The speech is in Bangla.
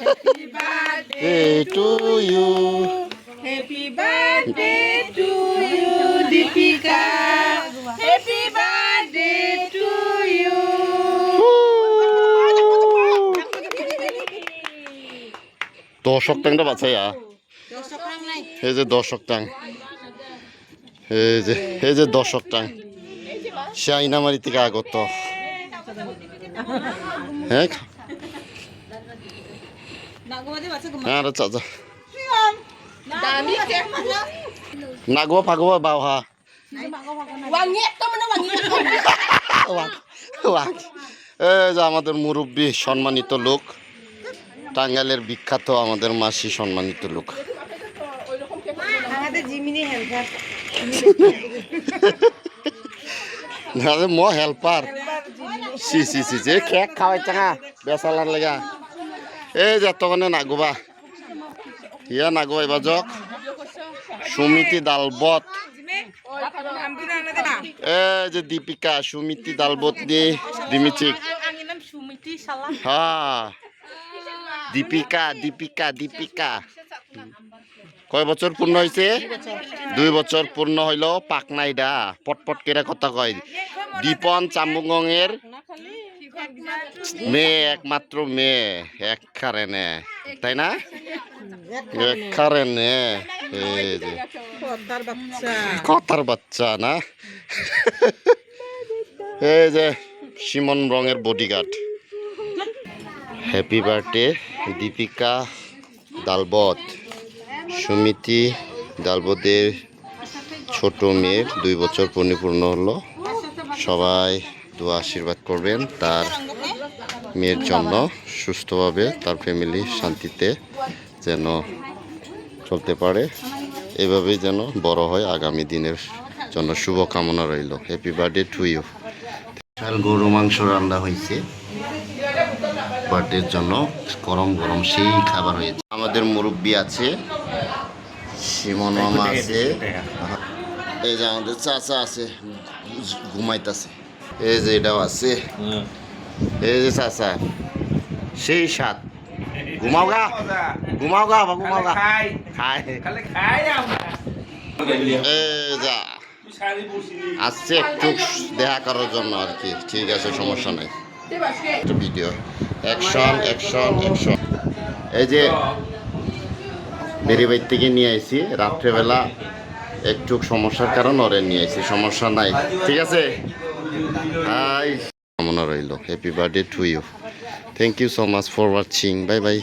birthday to you. Happy birthday to you, Deepika. Happy birthday to you. দর্শক ট্যাংটা বাছাইয়া এই যে দর্শক ট্যাং এই যে এই যে দর্শক ট্যাং সে আইনামারি থেকে আগত হ্যাঁ হ্যাঁ রে চাচা নাগো ফাগো বাউহা Wangi to mana wangi? এই যে আমাদের মুরব্বী সম্মানিত লোক। টাঙ্গাইলের বিখ্যাত আমাদের মাসি সম্মানিত লোক। Ada Jimmy helper. ম হেল্পার সি সি সি যে কেক খাওয়াই চাঙা বেসালার লেগা। এই যে তখন নাগোবা। ইয়া নাগোবা এবার যক সুমিতি দালবত এই যে দীপিকা, সুমিতি দালবত দিয়ে দিমিচিক. হ্যাঁ দীপিকা দীপিকা দীপিকা। কয় বছর পূর্ণ হয়েছে দুই বছর পূর্ণ হইল পাকনাইডা পটপট কেরা কথা কয়। দীপন চাম্বুগের মেয়ে একমাত্র মেয়ে এক কারণে। তাই না? এক কারণে. কথার বাচ্চা না? এই যে সিমন রঙের bodyguard happy birthday Deepika Dalbat. Sumiti দালবতের ছোট মেয়ের দুই বছর পরিপূর্ণ হলো। সবাই দোয়া আশীর্বাদ করবেন তার মেয়ের জন্য সুস্থভাবে, তার ফ্যামিলি শান্তিতে যেন চলতে পারে। এভাবেই যেন বড় হয় আগামী দিনের জন্য শুভকামনা রইল। হ্যাপি বার্থডে টু ইউ বিশাল গরু মাংস রান্না হয়েছে। বার্থডের জন্য গরম গরম সেই খাবার হয়েছে। আমাদের মুরব্বী আছে সিমন আছে, এই যে আমাদের চাচা আছে, ঘুমাইতেছে। এই যে এটাও আছে। এই যে চাচা সেই সাত ঘুমাও গা ঘুমাও গা বাবা ঘুমাও গা। খাই। যা। আসছে একটু দেখা করার জন্য আর কি। ঠিক আছে সমস্যা নাই। একটা ভিডিও অ্যাকশন অ্যাকশন অ্যাকশন এই যে বেরি থেকে নিয়ে আইছি রাত্রেবেলা একটু সমস্যার কারণ ওরে নিয়ে আইছি। সমস্যা নাই। ঠিক আছে? হাই কামনা রইল। Happy birthday to you thank you so much for watching bye bye